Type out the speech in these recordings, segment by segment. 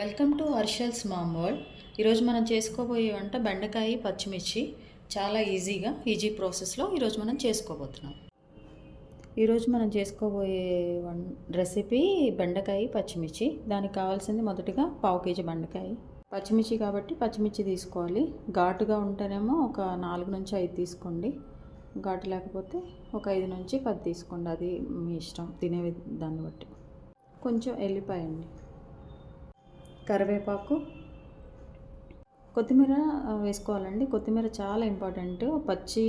Welcome to Harshal's mom world. ఈరోజు మనం చేసుకోబోయే వంట బెండకాయ పచ్చిమిర్చి. చాలా ఈజీగా ఈజీ ప్రాసెస్లో ఈరోజు మనం చేసుకోబోతున్నాం. ఈరోజు మనం చేసుకోబోయే వన్ రెసిపీ బెండకాయ పచ్చిమిర్చి. దానికి కావాల్సింది మొదటిగా పావు కేజీ బెండకాయ. పచ్చిమిర్చి కాబట్టి పచ్చిమిర్చి తీసుకోవాలి. ఘాటుగా ఉంటేనేమో ఒక నాలుగు నుంచి ఐదు తీసుకోండి. ఘాటు లేకపోతే ఒక ఐదు నుంచి పది తీసుకోండి. అది మీ ఇష్టం. తినే దాన్ని బట్టి. కొంచెం వెళ్ళిపోయండి కరివేపాకు. కొత్తిమీర వేసుకోవాలండి. కొత్తిమీర చాలా ఇంపార్టెంట్. పచ్చి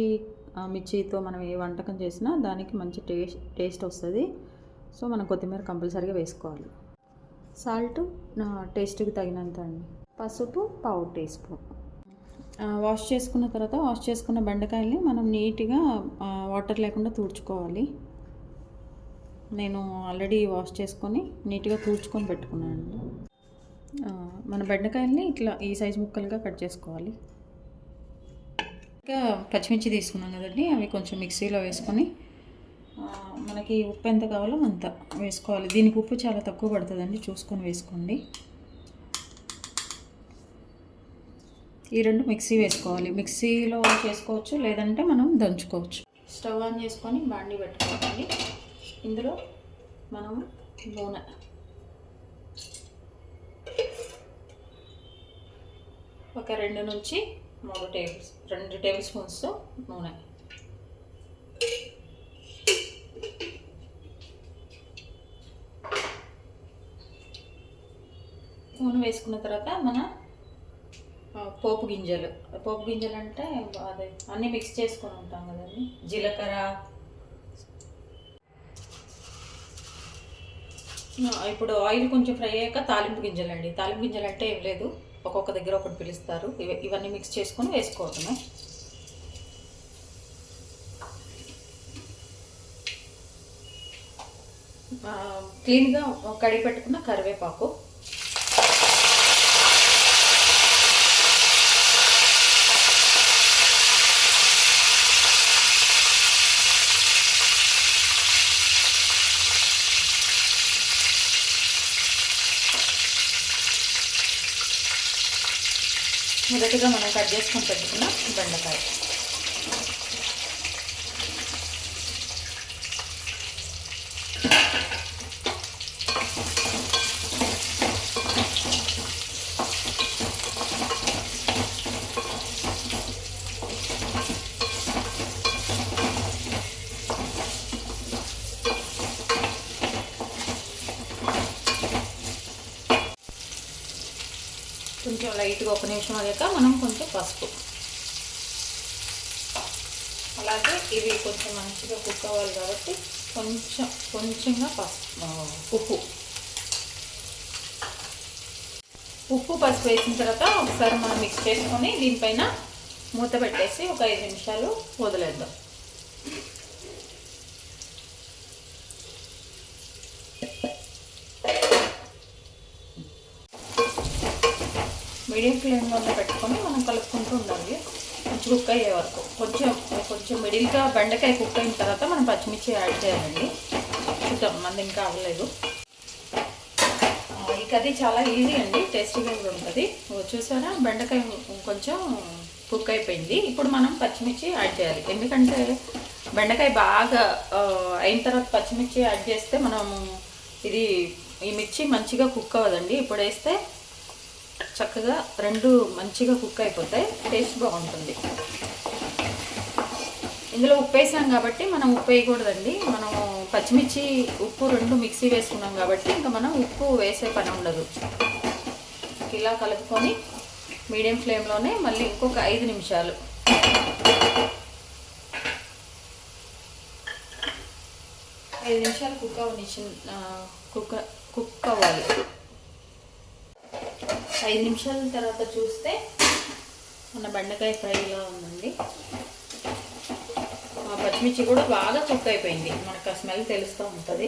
మిర్చితో మనం ఏ వంటకం చేసినా దానికి మంచి టేస్ట్ టేస్ట్ వస్తుంది. సో మనం కొత్తిమీర కంపల్సరీగా వేసుకోవాలి. సాల్ట్ టేస్ట్కి తగినంత అండి. పసుపు పావు టీ స్పూన్. వాష్ చేసుకున్న తర్వాత వాష్ చేసుకున్న బెండకాయల్ని మనం నీట్గా వాటర్ లేకుండా తుడుచుకోవాలి. నేను ఆల్రెడీ వాష్ చేసుకొని నీట్గా తుడుచుకొని పెట్టుకున్నాను అండి. మన బెండకాయల్ని ఇట్లా ఈ సైజు ముక్కలుగా కట్ చేసుకోవాలి. ఇంకా పచ్చిమిర్చి తీసుకున్నాం కదండి అవి కొంచెం మిక్సీలో వేసుకొని మనకి ఉప్పు ఎంత కావాలో అంత వేసుకోవాలి. దీనికి ఉప్పు చాలా తక్కువ పడుతుందండి చూసుకొని వేసుకోండి. ఈ రెండు మిక్సీ వేసుకోవాలి. మిక్సీలో చేసుకోవచ్చు లేదంటే మనం దంచుకోవచ్చు. స్టవ్ ఆన్ చేసుకొని బాండి పెట్టుకోవాలి. ఇందులో మనం నూనె ఒక రెండు నుంచి మూడు టేబుల్ రెండు టేబుల్ స్పూన్స్ నూనె. నూనె వేసుకున్న తర్వాత మన పోపు గింజలు. పోపు గింజలు అంటే అదే అన్నీ మిక్స్ చేసుకొని ఉంటాం కదండి. జీలకర్ర. ఇప్పుడు ఆయిల్ కొంచెం ఫ్రై అయ్యాక తాలింపు గింజలు అండి తాలింపు గింజలు అంటే ఏం లేదు. ఒక్కొక్క దగ్గర ఒకటి పిలుస్తారు. ఇవన్నీ మిక్స్ చేసుకొని వేసుకోవటమే క్లీన్గా కడిగి పెట్టుకున్న కరివేపాకు. మొదటిగా మనం కట్ చేసుకొని పెట్టుకున్న బెండకాయ కొంచెం లైట్గా ఒక నిమిషం అయ్యాక మనం కొంచెం పసుపు. అలాగే ఇవి కొంచెం మంచిగా కుక్ అవ్వాలి కాబట్టి కొంచెం కొంచెంగా పసుపు ఉప్పు. ఉప్పు పసుపు వేసిన తర్వాత ఒకసారి మనం మిక్స్ చేసుకొని దీనిపైన మూత పెట్టేసి ఒక ఐదు నిమిషాలు వదిలేద్దాం. మీడియం ఫ్లేమ్లో పెట్టుకొని మనం కలుపుకుంటూ ఉండాలి. కొంచెం కుక్ అయ్యే వరకు. కొంచెం కొంచెం మిడిల్గా బెండకాయ కుక్ అయిన తర్వాత మనం పచ్చిమిర్చి యాడ్ చేయాలండి. చూద్దాం మంది ఇంకా అవ్వలేదు. ఈ కర్రీ చాలా ఈజీ అండి టేస్టీగా కూడా ఉంటుంది. చూసారా? బెండకాయ కొంచెం కుక్ అయిపోయింది. ఇప్పుడు మనం పచ్చిమిర్చి యాడ్ చేయాలి. ఎందుకంటే బెండకాయ బాగా అయిన తర్వాత పచ్చిమిర్చి యాడ్ చేస్తే మనం ఇది ఈ మిర్చి మంచిగా కుక్ అవ్వదండి. ఇప్పుడు వేస్తే చక్కగా రెండు మంచిగా కుక్ అయిపోతాయి టేస్ట్ బాగుంటుంది. ఇందులో ఉప్పు వేసాం కాబట్టి మనం ఉప్పు వేయకూడదండి. మనం పచ్చిమిర్చి ఉప్పు రెండు మిక్సీ వేసుకున్నాం కాబట్టి ఇంకా మనం ఉప్పు వేసే పని ఉండదు. ఇలా కలుపుకొని మీడియం ఫ్లేమ్లోనే మళ్ళీ ఇంకొక ఐదు నిమిషాలు. ఐదు నిమిషాలు కుక్ అవ్వనిచ్చి కుక్ కుక్ అవ్వాలి. ఐదు నిమిషాల తర్వాత చూస్తే మన బెండకాయ ఫ్రైలా ఉందండి. ఆ పచ్చిమిర్చి కూడా బాగా కుక్ అయిపోయింది. మనకు ఆ స్మెల్ తెలుస్తూ ఉంటుంది.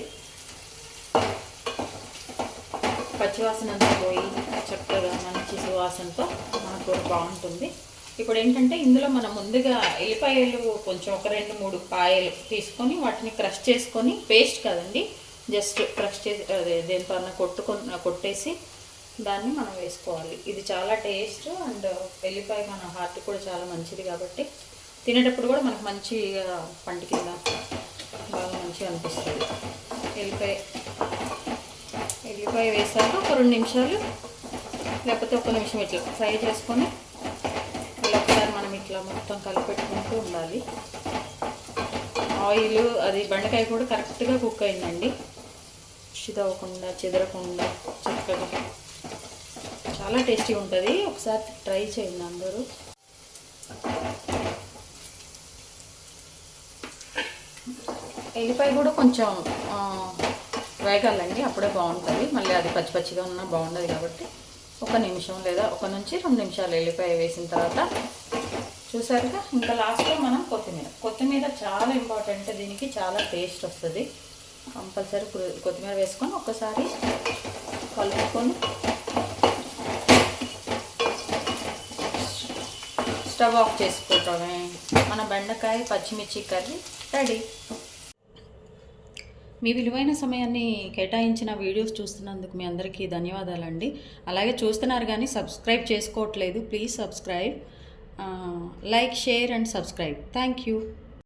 పచ్చివాసన అంతా పోయి చక్కగా మంచి సువాసనతో మన కూర బాగుంటుంది. ఇప్పుడు ఏంటంటే ఇందులో మనం ముందుగా ఎల్లిపాయలు కొంచెం ఒక రెండు మూడు పాయలు తీసుకొని వాటిని క్రష్ చేసుకొని పేస్ట్ కదండి జస్ట్ క్రష్ చేసి అదే దేంతో కొట్టుకొని కొట్టేసి దాన్ని మనం వేసుకోవాలి. ఇది చాలా టేస్ట్ అండ్ వెల్లిపాయ మన హార్ట్ కూడా చాలా మంచిది కాబట్టి తినేటప్పుడు కూడా మనకు మంచిగా పంట కింద బాగా మంచిగా అనిపిస్తుంది. వెల్లిపాయ వెల్లిపాయ వేసాక ఒక రెండు నిమిషాలు లేకపోతే ఒక నిమిషం ఇట్లా ఫ్రై చేసుకొని ఒకసారి మనం ఇట్లా మొత్తం కలిపెట్టుకుంటూ ఉండాలి. ఆయిల్ అది బెండకాయ కూడా కరెక్ట్గా కుక్ అయిందండి. చిదవకుండా చెదరకుండా చక్కగా చాలా టేస్టీ ఉంటుంది. ఒకసారి ట్రై చేయండి అందరూ. ఎల్లిపాయ కూడా కొంచెం వేగాలండి. అప్పుడే బాగుంటుంది. మళ్ళీ అది పచ్చి పచ్చిగా ఉన్నా బాగుండదు కాబట్టి ఒక నిమిషం లేదా ఒక నుంచి రెండు నిమిషాలు ఎల్లిపాయ వేసిన తర్వాత చూసారుగా? ఇంకా లాస్ట్లో మనం కొత్తిమీర. కొత్తిమీర చాలా ఇంపార్టెంట్. దీనికి చాలా టేస్ట్ వస్తుంది. కంపల్సరీ కొత్తిమీర వేసుకొని ఒక్కసారి కలుపుకొని స్టవ్ ఆఫ్ చేసుకోవటమే. మన బెండకాయ పచ్చిమిర్చి కర్రీ రెడీ. మీ విలువైన సమయాన్ని కేటాయించిన వీడియోస్ చూస్తున్నందుకు మీ అందరికీ ధన్యవాదాలండి. అలాగే చూస్తున్నారు కానీ సబ్స్క్రైబ్ చేసుకోవట్లేదు please subscribe. Like share and subscribe. Thank you.